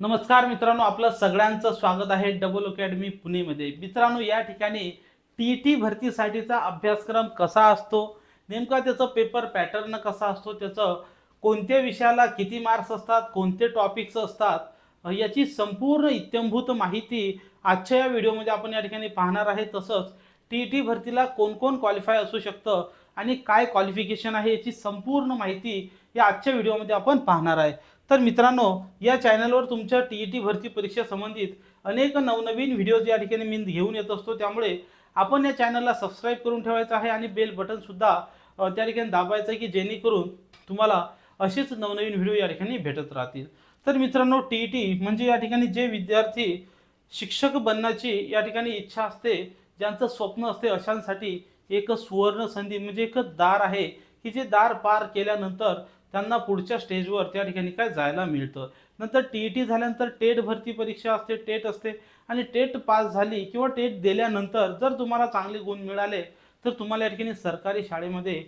नमस्कार मित्रांनो आपलं सगळ्यांचं स्वागत आहे डबल अकॅडमी पुणेमध्ये. मित्रांनो या ठिकाणी टी टी भरतीसाठीचा अभ्यासक्रम कसा असतो? नेमका त्याचं पेपर पॅटर्न कसा असतो? त्याचं कोणत्या विषयाला किती मार्क्स असतात? कोणते टॉपिक्स असतात? याची संपूर्ण इत्यंभूत माहिती आजच्या या व्हिडिओमध्ये आपण या ठिकाणी पाहणार आहे. तसंच टी टी भरतीला कोण कोण क्वालिफाय असू शकतं आणि काय क्वालिफिकेशन आहे याची संपूर्ण माहिती या आजच्या व्हिडिओमध्ये आपण पाहणार आहे. तर मित्रांनो या चॅनलवर तुमच्या टी ई टी भरती परीक्षा संबंधित अनेक नवनवीन व्हिडिओज या ठिकाणी मी घेऊन येत असतो. त्यामुळे आपण या चॅनलला सबस्क्राईब करून ठेवायचं आहे आणि बेल बटनसुद्धा त्या ठिकाणी दाबायचं आहे की जेणेकरून तुम्हाला असेच नवनवीन व्हिडिओ या ठिकाणी भेटत राहतील. तर मित्रांनो टी ई टी म्हणजे या ठिकाणी जे विद्यार्थी शिक्षक बनण्याची या ठिकाणी इच्छा असते ज्यांचं स्वप्न असते अशांसाठी एक सुवर्ण संधी म्हणजे एक दार आहे की जे दार पार केल्यानंतर त्यांना पुढच्या स्टेजवर त्या ठिकाणी काय जायला मिळतं. नंतर टी ई टी झाल्यानंतर टेट भरती परीक्षा असते टेट असते आणि टेट पास झाली किंवा टेट दिल्यानंतर जर तुम्हाला चांगले गुण मिळाले तर तुम्हाला या ठिकाणी सरकारी शाळेमध्ये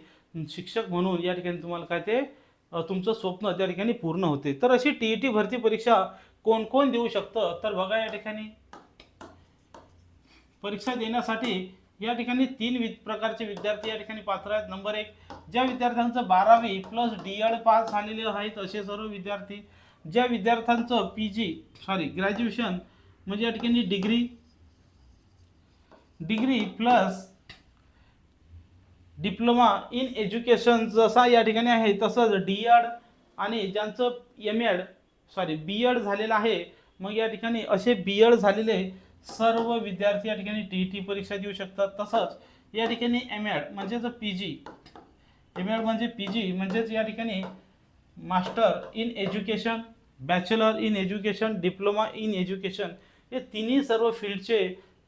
शिक्षक म्हणून या ठिकाणी तुम्हाला काय ते तुमचं स्वप्न त्या ठिकाणी पूर्ण होते. तर अशी टी ई टी भरती परीक्षा कोण कोण देऊ शकतं? तर बघा या ठिकाणी. परीक्षा देण्यासाठी या ठिकाणी तीन वि प्रकारचे विद्यार्थी या ठिकाणी पात्र आहेत. नंबर एक ज्या विद्यार्थ्यांचं बारावी प्लस डी एड पास झालेले आहेत असे सर्व विद्यार्थी ज्या विद्यार्थ्यांचं पी जी सॉरी ग्रॅज्युएशन म्हणजे या ठिकाणी degree degree plus diploma in education जसा या ठिकाणी आहे तसंच डी एड आणि ज्यांचं M Ed sorry B Ed झालेलं आहे मग या ठिकाणी असे बी एड झालेले सर्व विद्यार्थी या ठिकाणी टी टी परीक्षा देऊ शकतात. तसंच या ठिकाणी एम एड म्हणजेच पी जी एम एड म्हणजे पी जी म्हणजेच या ठिकाणी master in education bachelor in education diploma in education हे तिन्ही सर्व फील्डचे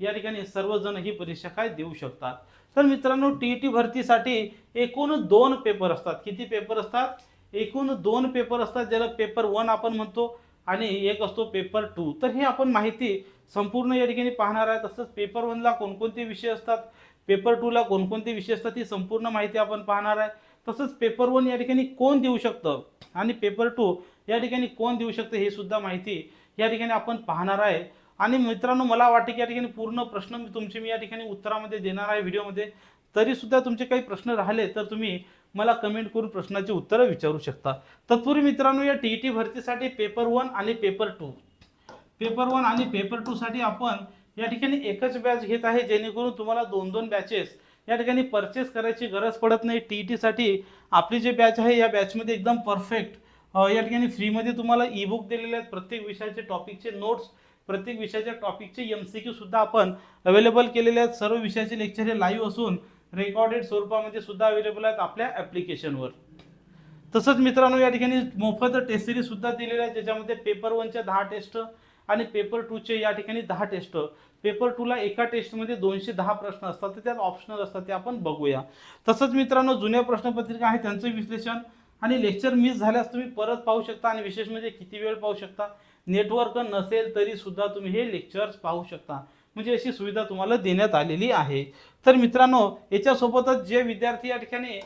या ठिकाणी सर्वजण ही परीक्षा काय देऊ शकतात. तर मित्रांनो टी टी भरतीसाठी एकूण दोन पेपर असतात. किती पेपर असतात? एकूण दोन पेपर असतात ज्याला पेपर वन आपण म्हणतो. आणि एक असतो पेपर टू तर हे आपण माहिती संपूर्ण या ठिकाणी पाहणार आहे तसंच पेपर वनला कोणकोणते विषय असतात पेपर टूला कोणकोणते विषय असतात ही संपूर्ण माहिती आपण पाहणार आहे. तसंच पेपर वन या ठिकाणी कोण देऊ शकतं आणि पेपर टू या ठिकाणी कोण देऊ शकतं हे सुद्धा माहिती या ठिकाणी आपण पाहणार आहे. आणि मित्रांनो मला वाटते की या ठिकाणी पूर्ण प्रश्न मी तुमचे मी या ठिकाणी उत्तरामध्ये देणार आहे व्हिडिओमध्ये. तरीसुद्धा तुमचे काही प्रश्न राहिले तर तुम्ही मला कमेंट करून प्रश्नाची उत्तरं विचारू शकता. तत्पूर्वी मित्रांनो या टी ई टी भरतीसाठी पेपर वन आणि पेपर टू पेपर वन आणि पेपर टूसाठी आपण या ठिकाणी एकच बॅच घेत आहे जेणेकरून तुम्हाला दोन दोन बॅचेस या ठिकाणी परचेस करायची गरज पडत नाही. टी ई टीसाठी आपली जे बॅच आहे या बॅचमध्ये एकदम परफेक्ट या ठिकाणी फ्रीमध्ये तुम्हाला ई बुक दिलेले आहेत. प्रत्येक विषयाचे टॉपिकचे नोट्स प्रत्येक विषयाच्या टॉपिकचे एम सी क्यू सुद्धा आपण अवेलेबल केलेले आहेत. सर्व विषयाचे लेक्चर हे लाईव्ह असून रेकॉर्डेड स्वरूपामध्ये सुद्धा अवेलेबल आहेत आपल्या ॲप्लिकेशनवर तसंच मित्रांनो या ठिकाणी मोफत टेस्ट सिरीजसुद्धा दिलेल्या आहेत ज्याच्यामध्ये पेपर वनच्या दहा टेस्ट आणि पेपर टूचे या ठिकाणी दहा टेस्ट पेपर टूला एका टेस्टमध्ये दोनशे दहा प्रश्न असतात तर त्यात ऑप्शनल असतात ते आपण बघूया. तसंच मित्रांनो जुन्या प्रश्नपत्रिका आहे त्यांचं विश्लेषण आणि लेक्चर मिस झाल्यास तुम्ही परत पाहू शकता आणि विशेष म्हणजे किती वेळ पाहू शकता. नेटवर्क नसेल तरी सुद्धा तुम्ही हे लेक्चर्स पाहू शकता. म्हणजे अशी सुविधा तुम्हाला देण्यात आलेली आहे. तर मित्रांनो याच्यासोबतच जे विद्यार्थी या ठिकाणी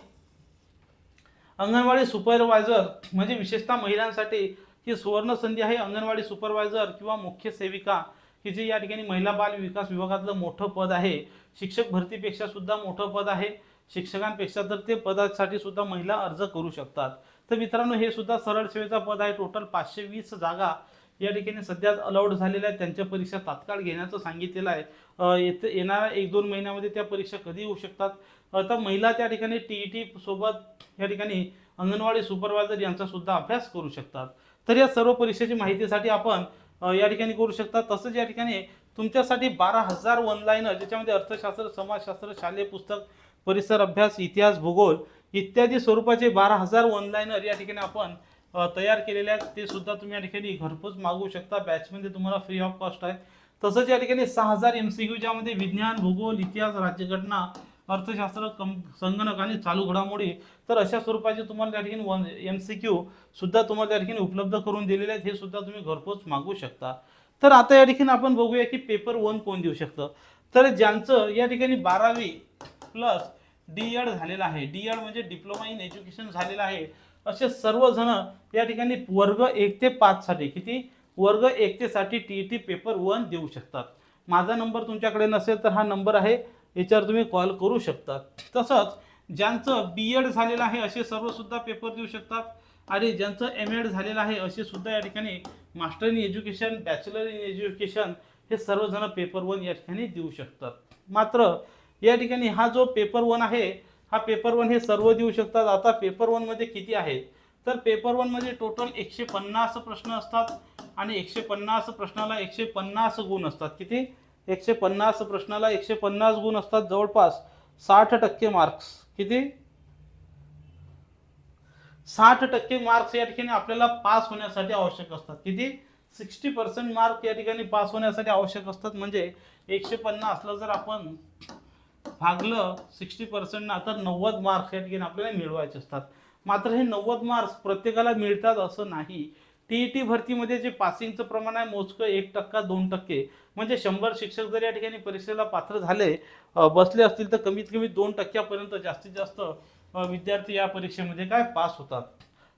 अंगणवाडी सुपरवायझर म्हणजे विशेषतः महिलांसाठी ही सुवर्ण संधी आहे. अंगणवाडी सुपरवायझर किंवा मुख्य सेविका की जे या ठिकाणी महिला बाल विकास विभागातलं मोठं पद आहे. शिक्षक भरतीपेक्षा सुद्धा मोठं पद आहे. शिक्षकांपेक्षा तर ते पदासाठी सुद्धा महिला अर्ज करू शकतात. तर मित्रांनो हे सुद्धा सरळ सेवेचा पद आहे. टोटल पाचशे वीस जागा या ठिकाणी सध्या अलाउड झालेल्या आहेत. त्यांच्या परीक्षा तात्काळ घेण्याचं सांगितलेलं आहे. येथे येणाऱ्या एक दोन महिन्यामध्ये त्या परीक्षा कधी होऊ शकतात? आता महिला त्या ठिकाणी टी ई टी सोबत या ठिकाणी अंगणवाडी सुपरवायझर यांचा सुद्धा अभ्यास करू शकतात. तर या सर्व परीक्षेची माहितीसाठी आपण या ठिकाणी करू शकता. तसंच या ठिकाणी तुमच्यासाठी बारा हजार ऑनलाईनर ज्याच्यामध्ये अर्थशास्त्र समाजशास्त्र शालेय पुस्तक परिसर अभ्यास इतिहास भूगोल इत्यादी स्वरूपाचे बारा हजार ऑनलाईनर या ठिकाणी आपण तयार केलेले आहेत ते सुद्धा तुम्ही या ठिकाणी घरपोच मागवू शकता. बॅचमध्ये तुम्हाला फ्री ऑफ कॉस्ट आहे. तसंच या ठिकाणी सहा हजार एम सी क्यू ज्यामध्ये विज्ञान भूगोल इतिहास राज्यघटना अर्थशास्त्र कम संगणक आणि चालू घडामोडी तर अशा स्वरूपाचे तुम्हाला त्या ठिकाणी वन एम सी क्यू सुद्धा तुम्हाला त्या ठिकाणी उपलब्ध करून दिलेले आहेत. हे सुद्धा तुम्ही घरपोच मागवू शकता. तर आता या ठिकाणी आपण बघूया की पेपर वन कोण देऊ शकतं? तर ज्यांचं या ठिकाणी बारावी प्लस डी एड झालेलं आहे. डी एड म्हणजे डिप्लोमा इन एज्युकेशन झालेलं आहे. असे सर्वजण या ठिकाणी वर्ग एक ते पाचसाठी किती? वर्ग एक ते साठी T E T paper one देऊ शकतात. माझा नंबर तुमच्याकडे नसेल तर हा नंबर आहे. याच्यावर तुम्ही कॉल करू शकता. तसंच ज्यांचं बी एड झालेलं आहे असे सर्वसुद्धा पेपर देऊ शकतात. आणि ज्यांचं एम एड झालेलं आहे असे सुद्धा या ठिकाणी master in education bachelor in education हे सर्वजण पेपर वन या ठिकाणी देऊ शकतात. मात्र या ठिकाणी हा जो पेपर वन आहे हा पेपर वन हे सर्व देऊ शकतात. आता पेपर वनमध्ये किती आहे? तर पेपर वनमध्ये टोटल एकशे पन्नास प्रश्न असतात आणि एकशे पन्नास प्रश्नाला एकशे पन्नास गुण असतात. किती? एकशे पन्नास प्रश्नाला एकशे पन्नास गुण असतात. जवळपास साठ टक्के मार्क्स किती? साठ टक्के मार्क्स या ठिकाणी आपल्याला पास होण्यासाठी आवश्यक असतात. किती? सिक्स्टी पर्सेंट मार्क या ठिकाणी पास होण्यासाठी आवश्यक असतात. म्हणजे एकशे पन्नासला जर आपण भागलं सिक्स्टी पर्सेंटना तर नव्वद मार्क्स या ठिकाणी आपल्याला मिळवायचे असतात. मात्र हे नव्वद मार्क्स प्रत्येकाला मिळतात असं नाही. टी ई टी भरतीमध्ये जे पासिंगचं प्रमाण आहे मोजकं एक टक्का दोन टक्के. म्हणजे शंभर शिक्षक जर या ठिकाणी परीक्षेला पात्र झाले बसले असतील तर कमीत कमी दोन टक्क्यापर्यंत जास्तीत जास्त विद्यार्थी या परीक्षेमध्ये काय पास होतात.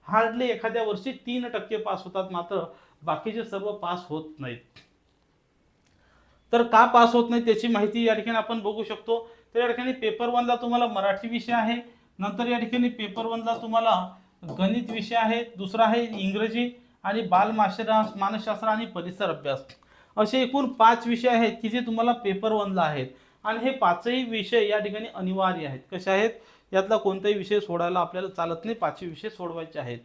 हार्डली एखाद्या वर्षी तीन टक्के पास होतात मात्र बाकीचे सर्व पास होत नाहीत. तर का पास होत नाही त्याची माहिती या ठिकाणी आपण बघू शकतो. तर या ठिकाणी पेपर वनला तुम्हाला मराठी विषय आहे. नंतर या ठिकाणी पेपर वनला तुम्हाला गणित विषय आहे. दुसरा आहे इंग्रजी आणि बालमाशरा मानसशास्त्र आणि परिसर अभ्यास. असे एकूण पाच विषय आहेत की जे तुम्हाला पेपर वनला आहेत. आणि हे पाचही विषय या ठिकाणी अनिवार्य आहेत. कसे आहेत? यातला कोणताही विषय सोडायला आपल्याला चालत नाही. पाचही विषय सोडवायचे आहेत.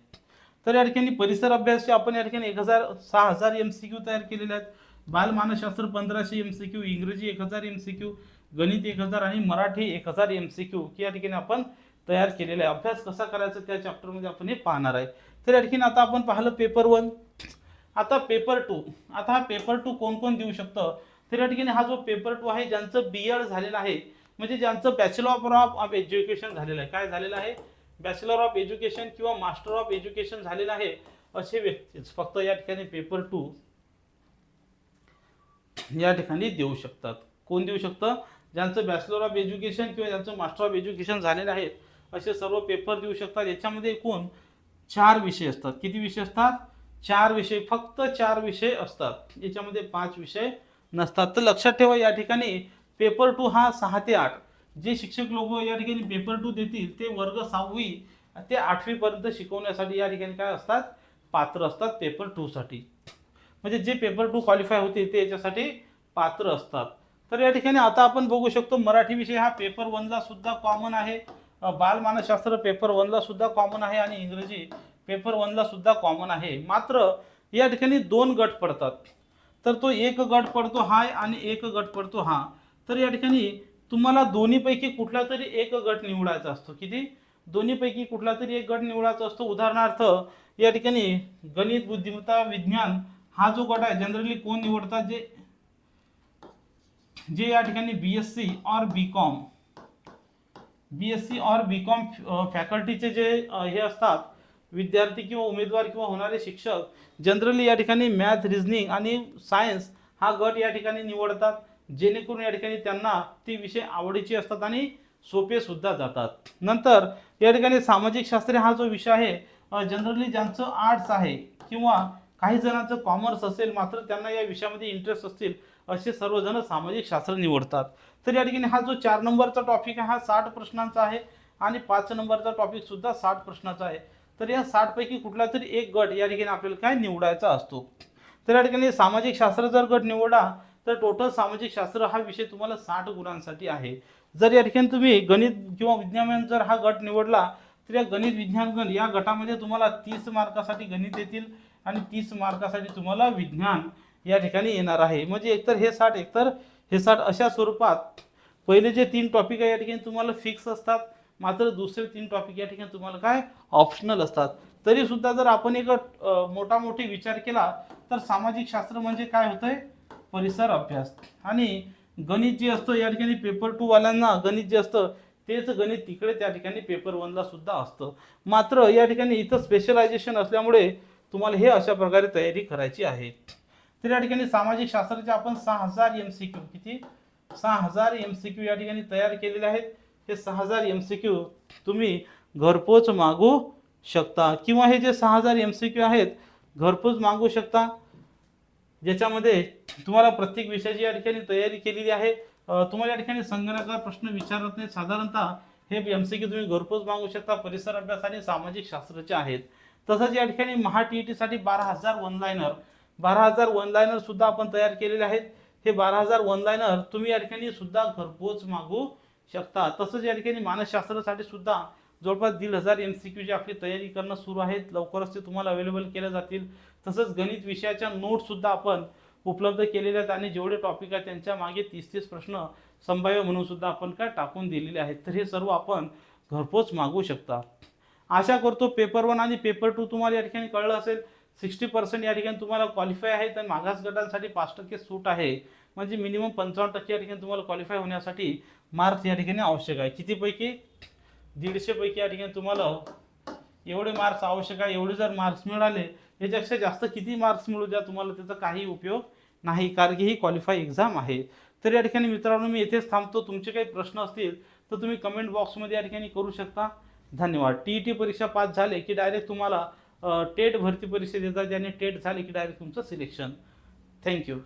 तर या ठिकाणी परिसर अभ्यासचे आपण या ठिकाणी एक हजार सहा हजार एम सी क्यू तयार केलेले आहेत. बालमानसशास्त्र पंधराशे एम सी क्यू इंग्रजी एक हजार एम सी क्यू गणित एक हजार आणि मराठी एक हजार एम सी क्यू या ठिकाणी आपण तयार केलेला आहे. अभ्यास कसा करायचा त्या चॅप्टरमध्ये आपण हे पाहणार आहे. तर या ठिकाणी आता आपण पाहिलं पेपर वन आता पेपर टू आता हा पेपर टू कोण कोण देऊ शकतं? तर या ठिकाणी हा जो पेपर टू आहे ज्यांचं बी एड झालेलं आहे म्हणजे ज्यांचं बॅचलर ऑफ ऑफ एज्युकेशन झालेलं आहे. काय झालेलं आहे? बॅचलर ऑफ एज्युकेशन किंवा मास्टर ऑफ एज्युकेशन झालेलं आहे असे व्यक्तीच. फक्त या ठिकाणी पेपर टू या ठिकाणी देऊ शकतात. कोण देऊ शकतं? ज्यांचं बॅचलर ऑफ एज्युकेशन किंवा ज्यांचं मास्टर ऑफ एज्युकेशन झालेलं आहे असे सर्व पेपर देऊ शकतात. याच्यामध्ये एकूण चार विषय असतात. किती विषय असतात? चार विषय फक्त चार विषय असतात. याच्यामध्ये पाच विषय नसतात. तर लक्षात ठेवा या ठिकाणी पेपर टू हा सहा ते आठ. जे शिक्षक लोक या ठिकाणी पेपर टू देतील ते वर्ग सहावी ते आठवीपर्यंत शिकवण्यासाठी या ठिकाणी काय असतात? पात्र असतात पेपर टूसाठी म्हणजे जे पेपर टू क्वालिफाय होते ते याच्यासाठी पात्र असतात. तर या ठिकाणी आता आपण बघू शकतो मराठी विषय हा पेपर वनला सुद्धा कॉमन आहे. बालमानसशास्त्र पेपर वनला सुद्धा कॉमन आहे आणि इंग्रजी पेपर वनला सुद्धा कॉमन आहे. मात्र या ठिकाणी दोन गट पडतात. तर तो एक गट पडतो हा आणि एक गट पडतो हा. तर या ठिकाणी तुम्हाला दोन्हीपैकी कुठला तरी एक गट निवडायचा असतो. किती? दोन्हीपैकी कुठला तरी एक गट निवडायचा असतो. उदाहरणार्थ या ठिकाणी गणित बुद्धिमत्ता विज्ञान हा जो गट आहे जनरली कोण निवडतात? जे जे या ठिकाणी बी एस सी और B com B S C और बी कॉम फॅकल्टीचे जे हे असतात विद्यार्थी किंवा उमेदवार किंवा होणारे शिक्षक जनरली या ठिकाणी मॅथ रिझनिंग आणि सायन्स हा गट या ठिकाणी निवडतात जेणेकरून या ठिकाणी त्यांना ती विषय आवडीचे असतात आणि सोपे सुद्धा जातात. नंतर या ठिकाणी सामाजिक शास्त्र हा जो विषय आहे जनरली ज्यांचं आर्ट्स आहे किंवा काही जणांचं कॉमर्स असेल मात्र त्यांना या विषयामध्ये इंटरेस्ट असतील असे सर्वजण सामाजिक शास्त्र निवडतात. तर या ठिकाणी हा जो चार नंबरचा टॉपिक आहे हा साठ प्रश्नांचा आहे आणि पाच नंबरचा टॉपिकसुद्धा साठ प्रश्नाचा आहे. तर या साठपैकी कुठला तरी एक गट या ठिकाणी आपल्याला काय निवडायचा असतो? तर या ठिकाणी सामाजिक शास्त्र जर गट निवडा तर टोटल सामाजिक शास्त्र हा विषय तुम्हाला साठ गुणांसाठी आहे. जर या ठिकाणी तुम्ही गणित किंवा विज्ञान जर हा गट निवडला तर या गणित विज्ञान गण या गटामध्ये तुम्हाला तीस मार्कासाठी गणित येतील आणि तीस मार्कासाठी तुम्हाला विज्ञान. या ठिकाणी येणार आहे. म्हणजे एकतर हे साठ एकतर हे साठ अशा स्वरूपात पहिले जे तीन टॉपिक आहे या ठिकाणी तुम्हाला फिक्स असतात. मात्र दुसरे तीन टॉपिक या ठिकाणी तुम्हाला काय? ऑप्शनल असतात. तरी सुद्धा जर आपण एक मोठा मोठी विचार केला तर सामाजिक शास्त्र म्हणजे काय होतंय? परिसर अभ्यास. आणि गणित जे असतं या ठिकाणी पेपर टू वाल्यांना गणित जे असतं तेच गणित तिकडे त्या ठिकाणी पेपर वनला सुद्धा असतं. मात्र या ठिकाणी इथं स्पेशलायझेशन असल्यामुळे तुम्हाला हे अशा प्रकारे तयारी करायची आहे. तर या ठिकाणी सामाजिक शास्त्राचे आपण सहा हजार एम सी क्यू किती? सहा हजार एम सी क्यू या ठिकाणी तयार केलेले आहेत. हे सहा हजार एम सी क्यू तुम्ही घरपोच मागू शकता. किंवा हे जे सहा हजार एम सी क्यू आहेत घरपोच मागू शकता. ज्याच्यामध्ये तुम्हाला प्रत्येक विषयाची या ठिकाणी तयारी केलेली आहे. तुम्हाला या ठिकाणी संगणकाचा प्रश्न विचारत नाही साधारणतः हे एम सी क्यू तुम्ही घरपोच मागू शकता. परिसर अभ्यास आणि सामाजिक शास्त्राचे आहेत. तसंच या ठिकाणी महा टी ई टीसाठी बारा हजार वन लायनर बारा हजार वन लायनर सुद्धा आपण तयार केलेले आहेत. हे बारा हजार वन लायनर तुम्ही या ठिकाणी सुद्धा घरपोच मागू शकता. तसंच या ठिकाणी मानसशास्त्रासाठी सुद्धा जवळपास दीड हजार एम सी क्यूची आपली तयारी करणं सुरू आहेत. लवकरच ते तुम्हाला अवेलेबल केल्या जातील. तसंच गणित विषयाच्या नोटसुद्धा आपण उपलब्ध केलेल्या आहेत आणि जेवढे टॉपिक आहेत त्यांच्या मागे तीस तीस प्रश्न संभाव्य म्हणून सुद्धा आपण काय टाकून दिलेले आहेत. तर हे सर्व आपण घरपोच मागू शकता. आशा करतो पेपर वन आणि पेपर टू तुम्हाला या ठिकाणी कळलं असेल. सिक्स्टी पर्सेंट या ठिकाणी तुम्हाला क्वालिफाय आहे तर मागास गटांसाठी पाच टक्के सूट आहे. म्हणजे मिनिमम पंचावन्न टक्के या ठिकाणी तुम्हाला क्वालिफाय होण्यासाठी मार्क्स या ठिकाणी आवश्यक आहे. कितीपैकी? दीडशेपैकी या ठिकाणी तुम्हाला एवढे मार्क्स आवश्यक आहे. एवढे जर मार्क्स मिळाले याच्यापेक्षा जास्त किती मार्क्स मिळू द्या तुम्हाला त्याचा काही उपयोग नाही कारण की ही क्वालिफाय एक्झाम आहे. तर या ठिकाणी मित्रांनो मी येथेच थांबतो. तुमचे काही प्रश्न असतील तर तुम्ही कमेंट बॉक्समध्ये या ठिकाणी करू शकता. धन्यवाद. टी ई टी परीक्षा पास झाले की डायरेक्ट तुम्हाला टेट भरती परीक्षा देतात ज्याने टेट झाले की डायरेक्ट तुमचं सिलेक्शन थँक्यू